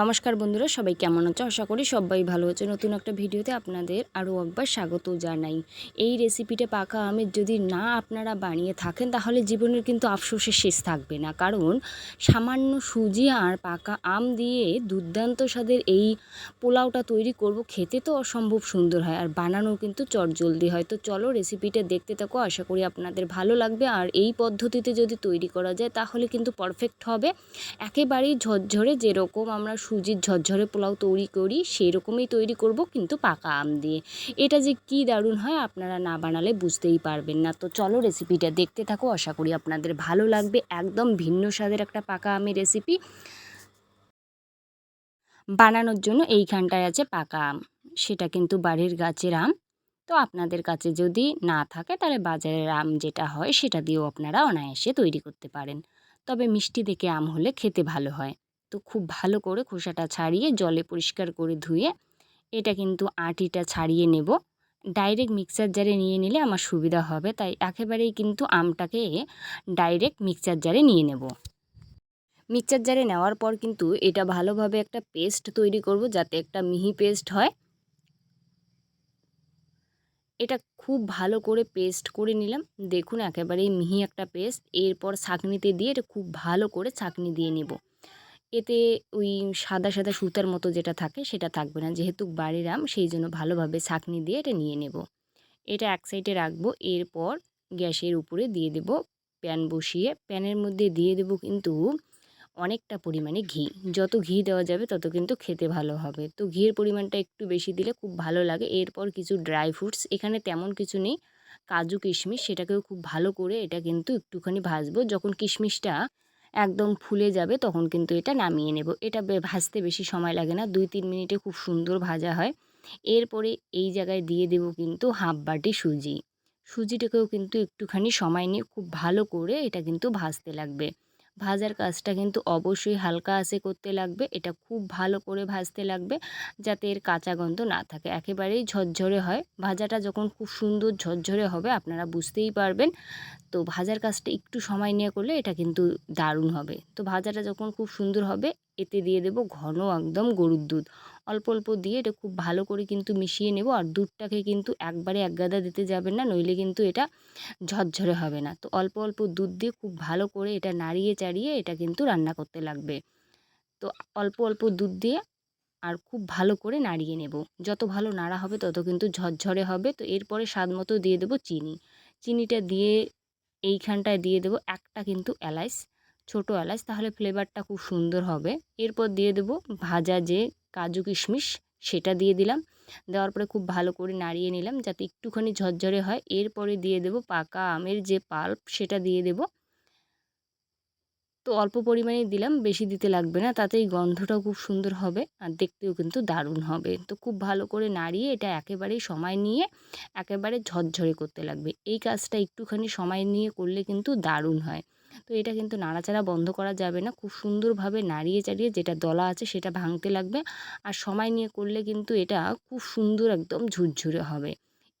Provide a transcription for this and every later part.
নমস্কার বন্ধুরা, সবাই কেমন আছো? আশা করি সবাই ভালো আছে। নতুন একটা ভিডিওতে আপনাদের আরও একবার স্বাগত জানাই। এই রেসিপিটা পাকা আমের যদি না আপনারা বানিয়ে থাকেন, তাহলে জীবনের কিন্তু আফসোসের শেষ থাকবে না। কারণ সামান্য সুজি আর পাকা আম দিয়ে দুর্দান্ত স্বাদের এই পোলাওটা তৈরি করব, খেতে তো অসম্ভব সুন্দর হয় আর বানানো কিন্তু চটজলদি হয়। তো চলো রেসিপিটা দেখতে থাকো, আশা করি আপনাদের ভালো লাগবে। আর এই পদ্ধতিতে যদি তৈরি করা যায়, তাহলে কিন্তু পারফেক্ট হবে। একেবারেই ঝরঝরে যেরকম আমরা সুজির ঝরঝরে পোলাও তৈরি করি সেই রকমই তৈরি করব কিন্তু পাকা আম দিয়ে। এটা যে কি দারুণ হয় আপনারা না বানালে বুঝতেই পারবেন না। তো চলো রেসিপিটা দেখতে থাকো, আশা করি আপনাদের ভালো লাগবে। একদম ভিন্ন স্বাদের একটা পাকা আমের রেসিপি বানানোর জন্য এইখানটায় আছে পাকা আম। সেটা কিন্তু বাড়ির গাছের আম। তো আপনাদের কাছে যদি না থাকে তাহলে বাজারের আম যেটা হয় সেটা দিয়েও আপনারা অনায়াসে তৈরি করতে পারেন। তবে মিষ্টি দেখে আম হলে খেতে ভালো হয়। তো খুব ভালো করে খোসাটা ছাড়িয়ে জলে পরিষ্কার করে ধুয়ে এটা কিন্তু আটিটা ছাড়িয়ে নেব। ডাইরেক্ট মিক্সার জারে নিয়ে নিলে আমার সুবিধা হবে, তাই একেবারেই কিন্তু আমটাকে ডাইরেক্ট মিক্সার জারে নিয়ে নেব। মিক্সার জারে নেওয়ার পর কিন্তু এটা ভালোভাবে একটা পেস্ট তৈরি করব যাতে একটা মিহি পেস্ট হয়। এটা খুব ভালো করে পেস্ট করে নিলাম। দেখুন একেবারেই মিহি একটা পেস্ট এরপর ছাঁকনিতে দিয়ে এটা খুব ভালো করে ছাঁকনি দিয়ে নেব। এতে ওই সাদা সাদা সুতার মতো যেটা থাকে সেটা থাকবে না। যেহেতু বাড়ির আম, সেই জন্য ভালোভাবে ছাঁকনি দিয়ে এটা নিয়ে নেব। এটা এক সাইডে রাখব, এরপর গ্যাসের উপরে দিয়ে দেব প্যান বসিয়ে। প্যানের মধ্যে দিয়ে দেব কিন্তু অনেকটা পরিমাণে ঘি। যত ঘি দেওয়া যাবে তত কিন্তু খেতে ভালো হবে। তো ঘিয়ের পরিমাণটা একটু বেশি দিলে খুব ভালো লাগে। এরপর কিছু ড্রাই ফ্রুটস এখানে তেমন কিছু নেই। কাজু কিশমিশ, সেটাকেও খুব ভালো করে এটা কিন্তু একটুখানি ভাজবো। যখন কিশমিশটা একদম ফুলে যাবে, তখন কিন্তু এটা নামিয়ে নেব। এটা ভাজতে বেশি সময় লাগে না দুই তিন মিনিটে খুব সুন্দর ভাজা হয়। এরপরে এই জায়গায় দিয়ে দেব কিন্তু হাফ বাটি সুজি। সুজিটাকেও কিন্তু একটুখানি সময় নিয়ে খুব ভালো করে এটা কিন্তু ভাজতে লাগবে। ভাজার কাজটা কিন্তু অবশ্যই হালকা আসে করতে লাগবে। এটা খুব ভালো করে ভাজতে লাগবে যাতে এর কাঁচা গন্ধ না থাকে। একেবারেই ঝরঝরে হয়। ভাজাটা যখন খুব সুন্দর ঝরঝরে হবে আপনারা বুঝতেই পারবেন। তো ভাজার কাজটা একটু সময় নিয়ে করলে এটা কিন্তু দারুণ হবে। তো ভাজাটা যখন খুব সুন্দর হবে এতে দিয়ে দেব ঘন একদম গরুর দুধ। অল্প অল্প দিয়ে এটা খুব ভালো করে কিন্তু মিশিয়ে নেব আর দুধটাকে কিন্তু একবারে এক গাদা দিতে যাবেন না, নইলে কিন্তু এটা ঝরঝরে হবে না। তো অল্প অল্প দুধ দিয়ে খুব ভালো করে এটা নাড়িয়ে চাড়িয়ে এটা কিন্তু রান্না করতে লাগবে। তো অল্প অল্প দুধ দিয়ে আর খুব ভালো করে নাড়িয়ে নেব। যত ভালো নাড়া হবে তত কিন্তু ঝরঝরে হবে। তো এরপরে স্বাদ মতো দিয়ে দেবো চিনি। চিনিটা দিয়ে এইখানটায় দিয়ে দেবো একটা কিন্তু এলাচ ছোট এলাচ, তাহলে ফ্লেভারটা খুব সুন্দর হবে। এরপর দিয়ে দেবো ভাজা যে কাজু কিশমিশ, সেটা দিয়ে দিলাম। দেওয়ার পরে খুব ভালো করে নাড়িয়ে নিলাম যাতে একটুখানি ঝরঝরে হয়। এরপরে দিয়ে দেব পাকা আমের যে পাল্প, সেটা দিয়ে দেব। তো অল্প পরিমাণে দিলাম, বেশি দিতে লাগবে না তাতে এই গন্ধটাও খুব সুন্দর হবে আর দেখতেও কিন্তু দারুণ হবে। তো খুব ভালো করে নাড়িয়ে এটা একেবারেই সময় নিয়ে একেবারে ঝরঝরে করতে লাগবে। এই কাজটা একটুখানি সময় নিয়ে করলে কিন্তু দারুণ হয়। তো এটা কিন্তু নাড়াচাড়া বন্ধ করা যাবে না। খুব সুন্দরভাবে নাড়িয়ে চাড়িয়ে যেটা দলা আছে সেটা ভাঙতে লাগবে। আর সময় নিয়ে করলে কিন্তু এটা খুব সুন্দর একদম ঝুরঝুরে হবে।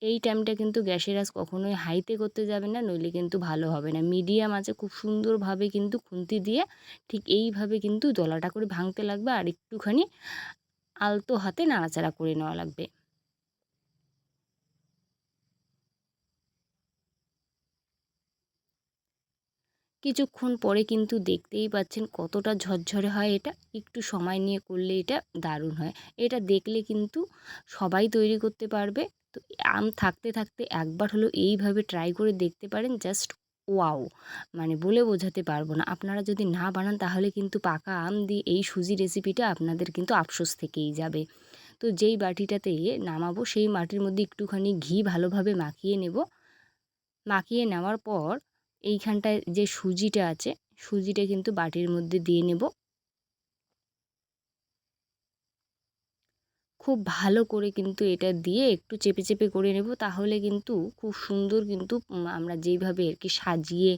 এই টাইমটা কিন্তু গ্যাসের আঁচ কখনোই হাইতে করতে যাবে না, নইলে কিন্তু ভালো হবে না। মিডিয়াম আছে খুব সুন্দরভাবে কিন্তু খুন্তি দিয়ে ঠিক এইভাবে কিন্তু দলাটা করে ভাঙতে লাগবে। আর একটুখানি আলতো হাতে নাড়াচাড়া করে নেওয়া লাগবে। কিছুক্ষণ পরে কিন্তু দেখতেই পাচ্ছেন কতটা ঝরঝরে হয় এটা। একটু সময় নিয়ে করলে এটা দারুণ হয়। এটা দেখলে কিন্তু সবাই তৈরি করতে পারবে। তো আম, থাকতে থাকতে একবার হলো এইভাবে ট্রাই করে দেখতে পারেন জাস্ট ওয়াও মানে বলে বোঝাতে পারব না। আপনারা যদি না বানান তাহলে কিন্তু পাকা আম দিয়ে এই সুজি রেসিপিটা আপনাদের কিন্তু আফসোস থেকেই যাবে। তো যেই বাটিটাতে নামাবো সেই মাটির মধ্যে একটুখানি ঘি ভালোভাবে মাখিয়ে নেব। মাখিয়ে নেওয়ার পর এইখানটায় যে সুজিটা আছে সুজিটা কিন্তু বাটির মধ্যে দিয়ে নেব। খুব ভালো করে কিন্তু এটা দিয়ে একটু চেপে চেপে করে নেব। তাহলে কিন্তু খুব সুন্দর কিন্তু আমরা যেইভাবে আর কি সাজিয়ে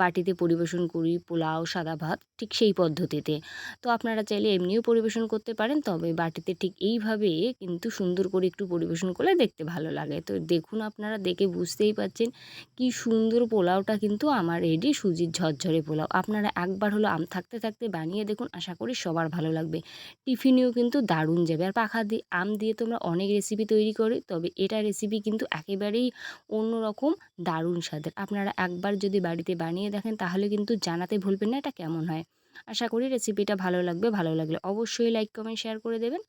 বাটিতে পরিবেশন করি, পোলাও, সাদা ভাত, ঠিক সেই পদ্ধতিতে। তো আপনারা চাইলে এমনিও পরিবেশন করতে পারেন, তবে বাটিতে ঠিক এইভাবে কিন্তু সুন্দর করে একটু পরিবেশন করলে দেখতে ভালো লাগে। তো দেখুন আপনারা, দেখে বুঝতেই পাচ্ছেন কি সুন্দর পোলাওটা কিন্তু আমার রেডি সুজির ঝরঝরে পোলাও। আপনারা একবার হলো আম থাকতে থাকতে বানিয়ে দেখুন, আশা করি সবার ভালো লাগবে। টিফিনেও কিন্তু দারুণ যাবে। আর পাখা দিয়ে আম দিয়ে তোমরা অনেক রেসিপি তৈরি করে, তবে এটা রেসিপি কিন্তু একেবারেই অন্যরকম দারুণ স্বাদের। আপনারা একবার যদি বাড়িতে বানিয়ে দেখেন, তাহলে কিন্তু জানাতে ভুলবেন না এটা কেমন হয়। আশা করি রেসিপিটা ভালো লাগবে, ভালো লাগলে অবশ্যই লাইক কমেন্ট শেয়ার করে দেবেন।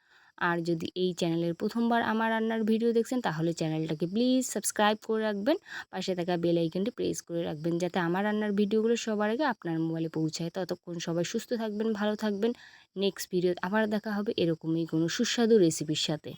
আর যদি এই চ্যানেলের প্রথমবার আমার রান্নার ভিডিও দেখছেন, তাহলে চ্যানেলটাকে প্লিজ সাবস্ক্রাইব করে রাখবেন। পাশে থাকা বেল আইকনটি প্রেস করে রাখবেন যাতে আমার রান্নার ভিডিওগুলো সবার আগে আপনার মোবাইলে পৌঁছায়। ততক্ষণ সবাই সুস্থ থাকবেন, ভালো থাকবেন। নেক্সট ভিডিও আবার দেখা হবে এরকমই কোনো সুস্বাদু রেসিপির সাথে।